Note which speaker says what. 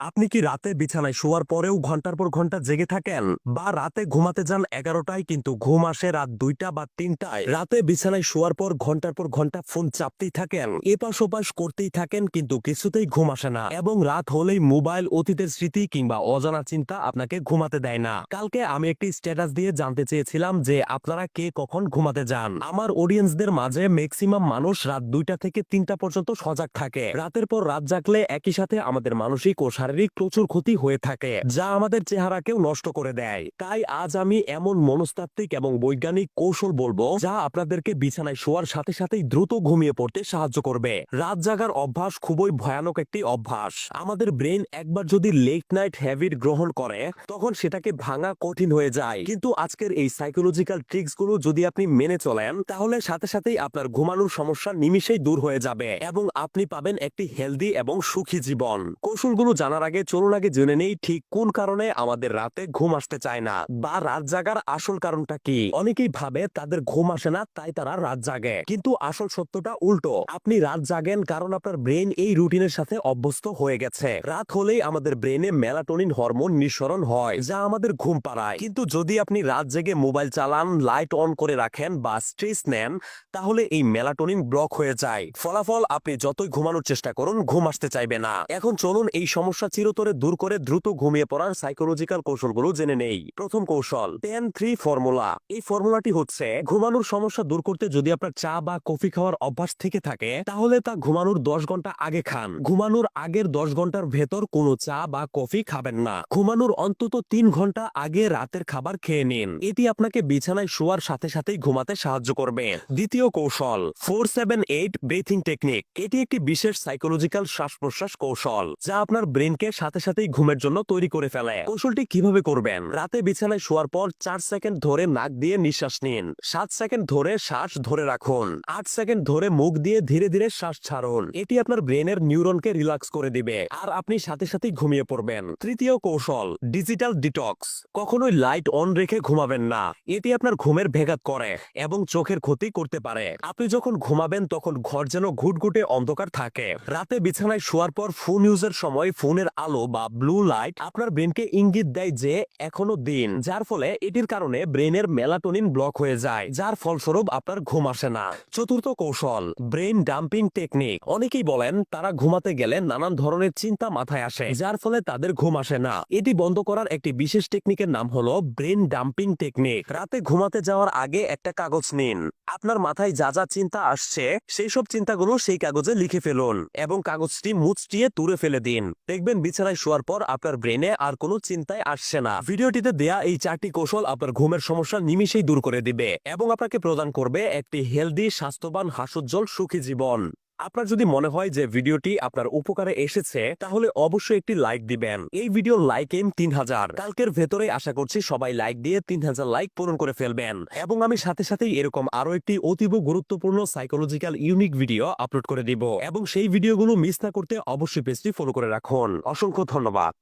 Speaker 1: আপনি কি রাতে বিছানায় শোয়ার পরেও ঘণ্টার পর ঘণ্টা জেগে থাকেন? বা রাতে ঘুমাতে যান এগারোটায়, কিন্তু ঘুম আসে রাত দুইটা বা তিনটায়। রাতে বিছানায় শোয়ার পর ঘণ্টার পর ঘণ্টা ফোন চাপতেই থাকেন। এপাশ ওপাশ করতেই থাকেন, কিন্তু কিছুতেই ঘুম আসে না। এবং রাত হলেই মোবাইল, অতীতের স্মৃতি কিংবা অজানা চিন্তা আপনাকে ঘুমাতে দেয় না। কালকে আমি একটি স্ট্যাটাস দিয়ে জানতে চেয়েছিলাম যে আপনারা কে কখন ঘুমাতে যান। আমার অডিয়েন্সদের মাঝে ম্যাক্সিমাম মানুষ রাত দুইটা থেকে তিনটা পর্যন্ত সজাগ থাকে। রাতের পর রাত জাগলে একই সাথে আমাদের মানসিক ও শারীরিক প্রচুর ক্ষতি হয়ে থাকে, যা আমাদের চেহারাকেও নষ্ট করে দেয়। তাই আজ আমি এমন মনস্তাত্ত্বিক এবং বৈজ্ঞানিক কৌশল বলব, যা আপনাদেরকে বিছানায় শোয়ার সাথে সাথেই দ্রুত ঘুমিয়ে পড়তে সাহায্য করবে। রাত জাগার অভ্যাস খুবই ভয়ানক একটি অভ্যাস। আমাদের ব্রেন একবার যদি লেট নাইট হ্যাবিট গ্রহণ করে, তখন সেটাকে ভাঙা কঠিন হয়ে যায়। কিন্তু আজকের এই সাইকোলজিক্যাল ট্রিক্সগুলো যদি আপনি মেনে চলেন, তাহলে সাথে সাথেই আপনার ঘুমানোর সমস্যা নিমিশেই দূর হয়ে যাবে এবং আপনি পাবেন একটি হেলদি এবং সুখী জীবন। কৌশলগুলো জানার আগে চলুন আগে জেনে নেই ঠিক কোন কারণে আমাদের রাতে ঘুম আসতে চায় না বা রাত জাগার আসল কারণটা কি? অনেকেই ভাবে তাদের ঘুম আসে না, তাই তারা রাত জাগে। কিন্তু আসল সত্যটা উল্টো। আপনি রাত জাগেন কারণ আপনার ব্রেন এই রুটিনের সাথে অভ্যস্ত হয়ে গেছে। রাত হলেই আমাদের ব্রেনে মেলাটোনিন হরমোন নিঃসরণ হয়, যা আমাদের ঘুম পাড়ায়। কিন্তু যদি আপনি রাত জেগে মোবাইল চালান, লাইট অন করে রাখেন বা স্ট্রেস নেন, তাহলে এই মেলাটোনিন ব্লক হয়ে যায়। ফলাফল আপনি যতই ঘুমানোর চেষ্টা করুন, ঘুম আসতে চাইবে না। এখন চলুন এই সমস্যা চিরতরে দূর করে দ্রুত ঘুমিয়ে পড়ার সাইকোলজিক্যাল কৌশলগুলো জেনে নেই। প্রথম কৌশল টেন থ্রি ফর্মুলা এই ফর্মুলাটি হচ্ছে, ঘুমানোর সমস্যা দূর করতে যদি আপনার চা বা কফি খাওয়ার অভ্যাস থেকে থাকে, তাহলে তা ঘুমানোর দশ ঘণ্টা আগে খান। ঘুমানোর আগের দশ ঘণ্টার ভেতর কোনো চা বা কফি খাবেন না। ঘুমানোর অন্তত তিন ঘণ্টা আগে রাতের খাবার খেয়ে নিন। এটি আপনাকে বিছানায় শোয়ার সাথে সাথেই ঘুমাতে সাহায্য করবে। দ্বিতীয় কৌশল four seven eight breathing technique এটি একটি বিশেষ সাইকোলজিক্যাল শ্বাস প্রশ্বাস কৌশল, যা আপনার ব্রেনকে সাথে সাথেই ঘুমের জন্য তৈরি করে ফেলে। কৌশলটি কীভাবে করবেন? রাতে বিছানায় শোয়ার পর চার সেকেন্ড ধরে নাক দিয়ে নিঃশ্বাস নিন। সাত সেকেন্ড ধরে শ্বাস ধরে রাখুন। আট সেকেন্ড ধরে মুখ দিয়ে ধীরে ধীরে শ্বাস ছাড়ুন। এটি আপনার ব্রেনের নিউরনকে রিল্যাক্স করে দিবে। আর আপনি সাথে সাথেই ঘুমিয়ে পড়বেন। তৃতীয় কৌশল, ডিজিটাল ডিটক্স। কখনোই লাইট অন রেখে ঘুমাবেন না। এটি আপনার ঘুমের ভেঘাত করে এবং চোখের ক্ষতি করতে পারে। আপনি যখন ঘুমাবেন তখন ঘর যেন ঘুটঘুটে অন্ধকার থাকে। রাতে বিছানায় শোয়ার পর ফোন ইউজের সময় ফোনের আলো বা ব্লু লাইট আপনার ব্রেনকে ইঙ্গিত দেয় যে এখনও দিন, যার ফলে এটির কারণে ব্রেনের মেলাটোনিন ব্লক হয়ে যায়, যার ফলস্বরূপ আপনার ঘুম আসে না। চতুর্থ কৌশল ব্রেন ডাম্পিং টেকনিক অনেকেই বলেন তারা ঘুমাতে গেলে নানান ধরনের চিন্তা মাথায় আসে, যার ফলে তাদের ঘুম আসে না। এটি বন্ধ করার একটি বিশেষ টেকনিকের নাম হলো ব্রেন ডাম্পিং টেকনিক রাতে ঘুমাতে যাওয়ার আগে একটা কাগজ নিন। আপনার মাথায় যা যা চিন্তা আসছে, সেই সব চিন্তাগুলো সেই কাগজে লিখে ফেলুন এবং কাগজটি মুচটিয়ে তুলে ফেলে দিন। দেখবেন বিছানায় শোয়ার পর আপনার ব্রেনে আর কোনো চিন্তায় আসছে না। ভিডিওটিতে দেয়া এই চারটি কৌশল আপনার ঘুমের সমস্যা নিমিশেই দূর করে দিবে এবং আপনাকে প্রদান করবে একটি হেলদি, স্বাস্থ্যবান, হাসুজ্জ্বল, সুখী জীবন। আপনার যদি মনে হয় যে ভিডিওটি আপনার উপকারে এসেছে, তাহলে অবশ্যই একটি লাইক দিবেন। এই ভিডিও লাইক এম তিন হাজার। কালকের ভেতরে আশা করছি সবাই লাইক দিয়ে তিন হাজার লাইক পূরণ করে ফেলবেন। এবং আমি সাথে সাথেই এরকম আরও একটি অতীব গুরুত্বপূর্ণ সাইকোলজিক্যাল ইউনিক ভিডিও আপলোড করে দিব। এবং সেই ভিডিওগুলো মিস না করতে অবশ্যই পেজটি ফলো করে রাখুন। অসংখ্য ধন্যবাদ।